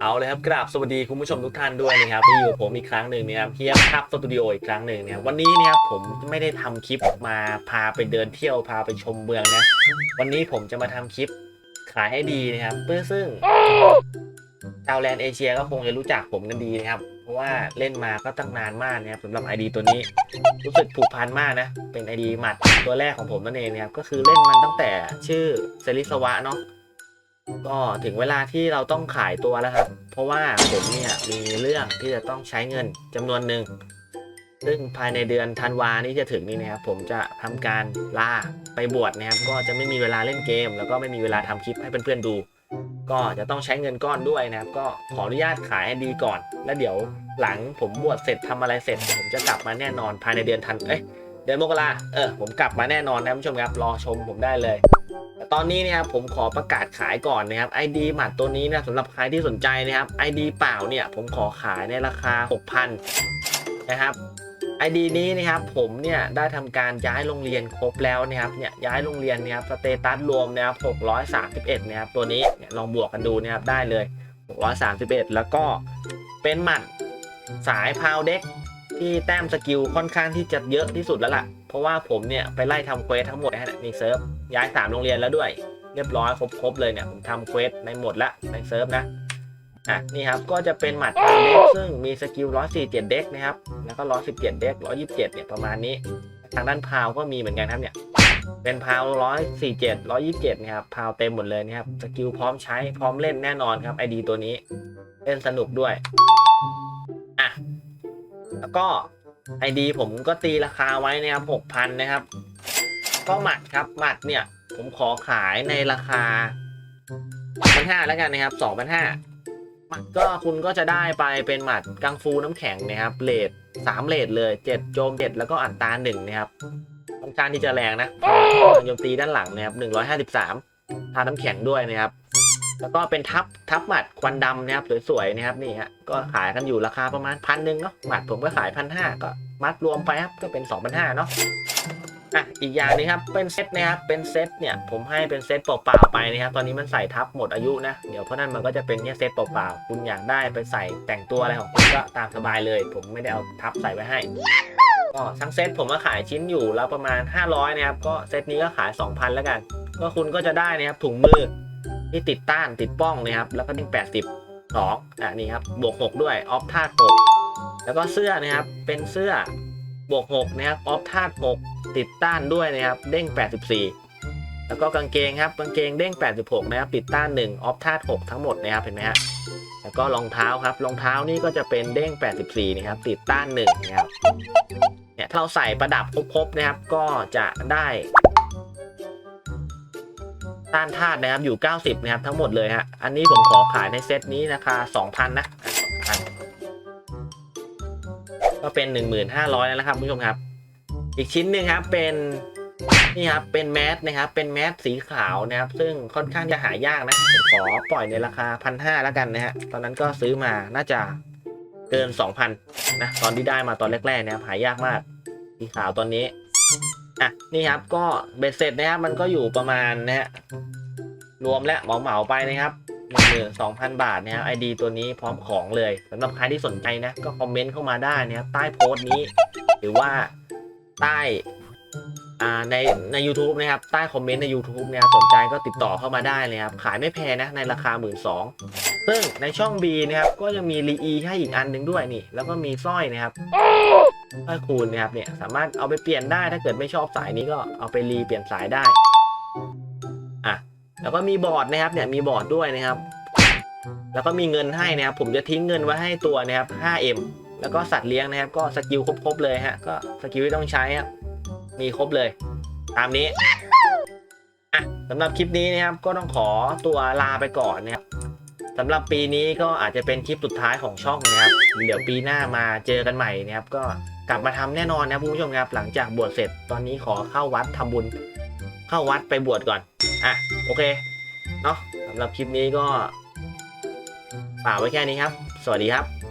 เอาเลยครับกราบสวัสดีคุณผู้ชมทุกท่านด้วยนะครับที่อยู่ผมอีกครั้งหนึ่งนะครับเฮียครับสตูดิโออีกครั้งหนึ่งนะครับวันนี้เนี่ยผมไม่ได้ทำคลิปมาพาไปเดินเที่ยวพาไปชมเมืองนะ วันนี้ผมจะมาทำคลิปขายให้ดีนะครับเพื่อซึ่งชาวแลนด์เอเชียก็คงจะรู้จักผมกันดีนะครับ เพราะว่าเล่นมาก็ตั้งนานมากนะครับสำหรับ ID ตัวนี้ รู้สึกผูกพันมากนะ เป็น ID หมัดตัวแรกของผมนั่นเองนะครับก็คือเล่นมันตั้งแต่ชื่อเซริสวะเนาะ ก็ถึงเวลาที่เราต้องขายตัวแล้วครับ เพราะว่าผมเนี่ยมีเรื่องที่จะต้องใช้เงินจำนวนหนึ่งซึ่งภายในเดือนธันวานี้จะถึงนี้นะครับผมจะทำการลาไปบวชนะครับก็จะไม่มีเวลาเล่นเกม แล้วก็ไม่มีเวลาทำคลิปให้เพื่อนๆดู ก็จะต้องใช้เงินก้อนด้วยนะครับ ก็ขออนุญาตขายดีก่อน แล้วเดี๋ยวหลังผมบวชเสร็จทำอะไรเสร็จ ผมจะกลับมาแน่นอนภายในเดือนธันเอ้ยเดือนมกราเออผมกลับมาแน่นอนนะผู้ชมครับรอชมผมได้เลย ตอนนี้เนี่ยครับผมขอประกาศขายก่อนนะครับ ID หมัดตัวนี้นะสำหรับใครที่สนใจนะครับ ID เปล่าเนี่ยผมขอขายในราคา 6,000 นะครับ ID นี้นะครับผมเนี่ยได้ทำการย้ายโรงเรียนครบแล้วนะครับเนี่ยย้ายโรงเรียนนะครับสเตตัสรวมนะครับ631นะครับตัวนี้เนี่ยลองบวกกันดูนะครับได้เลย 631 แล้วก็เป็นหมัดสายพาวเด็ก ที่แต้มสกิลค่อนข้างที่จะเยอะที่สุดแล้วล่ะ เพราะว่าผมเนี่ยไปไล่ทำเควสทั้งหมดนะฮะมีเซิร์ฟย้าย3โรงเรียนแล้วด้วย เรียบร้อยครบๆเลยเนี่ยผมทำเควสในหมดละในเซิร์ฟนะอะนี่ครับก็จะเป็นหมัดพาวเด็กซึ่งมีสกิล147 เด็กนะครับแล้วก็ 117 เด็ก127 เนี่ยประมาณนี้ ทางด้านพาวก็มีเหมือนกันครับเนี่ยเป็นพาวร้อยสี่เจ็ดร้อยยี่สิบเจ็ดนะครับพาวเต็มหมดเลยนะครับสกิลพร้อมใช้พร้อมเล่นแน่นอนครับไอดีตัวนี้เล่นสนุกด้วย แล้วก็ไอดีผมก็ตีราคาไว้นะครับหกพันนะครับ ก็หมัดครับหมัดเนี่ยผมขอขายในราคาพันห้าแล้วกันนะครับสองพันห้าหมัดก็คุณก็จะได้ไปเป็นหมัดกังฟูน้ำแข็งนะครับเลทสามเลทเลยเจ็ดโจมเจ็ดแล้วก็อัตราหนึ่งนะครับค่อนข้างที่จะแรงนะพลังโจมตีด้านหลังนะครับ153ทาน้ำแข็งด้วยนะครับ แล้วก็เป็นทับทับหมัดควันดำนะครับสวยๆนะครับนี่ฮะก็ขายกันอยู่ราคาประมาณพันหนึ่งเนาะหมัดผมก็ขายพันห้าก็มัดรวมไปครับก็เป็น 2 5 0 0เนาะอะอีกอย่างนี้ครับเป็นเซตนะครับเป็นเซตเนี่ยผมให้เป็นเซตเปล่าๆไปนะครับตอนนี้มันใส่ทับหมดอายุนะเดี๋ยวเพราะนั้นมันก็จะเป็นแค่เซตเปล่าๆคุณอยากได้ไปใส่แต่งตัวอะไรของคุณก็ตามสบายเลย ผมไม่ได้เอาทับใส่ไว้ให้ก็ทั้งเซตผมก็ขายชิ้นอยู่แล้วประมาณ 500นะครับก็เซตนี้ก็ขาย 2,000 แล้วกัน ก็คุณก็จะได้นะครับถุงมือ ที่ติดต้านติดป้องนะครับ แล้วก็ดิ้ง82อะนี่ครับ บวก6ด้วย ออฟธาตุ6แล้วก็เสื้อนะครับ เป็นเสื้อบวก6นะครับ ออฟธาตุ6ติดต้านด้วยนะครับ เด้ง84แล้วก็กางเกงครับ กางเกงเด้ง86นะครับ ติดต้าน1ออฟธาตุ6ทั้งหมดนะครับ เห็นไหมฮะ แล้วก็รองเท้าครับ รองเท้านี่ก็จะเป็นเด้ง84นะครับ ติดต้าน1นะครับ เนี่ยถ้าเราใส่ประดับครบๆนะครับ ก็จะได้ ต้านธาตุนะครับอยู่ 90 นะครับทั้งหมดเลยฮะอันนี้ผมขอขายในเซตนี้ราคา 2,000 นะอะ2,000ก็เป็น 1,500 แล้วนะครับคุณผู้ชมครับ อีกชิ้นหนึ่งครับเป็นนี่ครับเป็นแมสนะครับเป็นแมสสีขาวนะครับ ซึ่งค่อนข้างจะหายากนะผมขอปล่อยในราคา1,500แล้วกันนะฮะตอนนั้นก็ซื้อมาน่าจะเกิน 2,000นะตอนที่ได้มาตอนแรกๆนะครับหายากมากสีขาวตอนนี้ อะนี่ครับก็เบ็ดเสร็จนะครับมันก็อยู่ประมาณนะฮะรวมและเหมาเหมาไปนะครับหนึ่งหมื่นสองพันบาทนะครับไอดีตัวนี้พร้อมของเลยสำหรับใครที่สนใจนะ ก็คอมเมนต์เข้ามาได้นะครับใต้โพสต์นี้ หรือว่าใต้อ่าในใน u t u b e นะครับใต้คอมเมนต์ใน YouTube นะครับสนใจก็ติดต่อเข้ามาได้เลยครับ ขายไม่แพงนะในราคา 1 2ื่นซึ่งในช่อง B นะครับก็จะมีรีอีให้อีกอันหนึ่งด้วยนี่ แล้วก็มีสร้อยนะครับ สร้อยคูณนะครับเนี่ยสามารถเอาไปเปลี่ยนได้ถ้าเกิดไม่ชอบสายนี้ก็เอาไปรีเปลี่ยนสายได้อะแล้วก็มีบอร์ดนะครับเนี่ยมีบอร์ดด้วยนะครับ แล้วก็มีเงินให้นะครับ ผมจะทิ้งเงินไว้ให้ตัวนะครับ 5M แล้วก็สัตว์เลี้ยงนะครับ ก็สกิลครบๆเลยฮะก็สกิลที่ต้องใช้ครับมีครบเลย ตามนี้อะสำหรับคลิปนี้นะครับก็ต้องขอตัวลาไปก่อนนะครับ สำหรับปีนี้ก็อาจจะเป็นคลิปสุดท้ายของช่องนะครับ เดี๋ยวปีหน้ามาเจอกันใหม่นะครับ ก็กลับมาทำแน่นอนนะคุณผู้ชมครับ หลังจากบวชเสร็จตอนนี้ขอเข้าวัดทำบุญ เข้าวัดไปบวชก่อน อะ โอเค เนาะสำหรับคลิปนี้ก็ฝากไว้แค่นี้ครับ สวัสดีครับ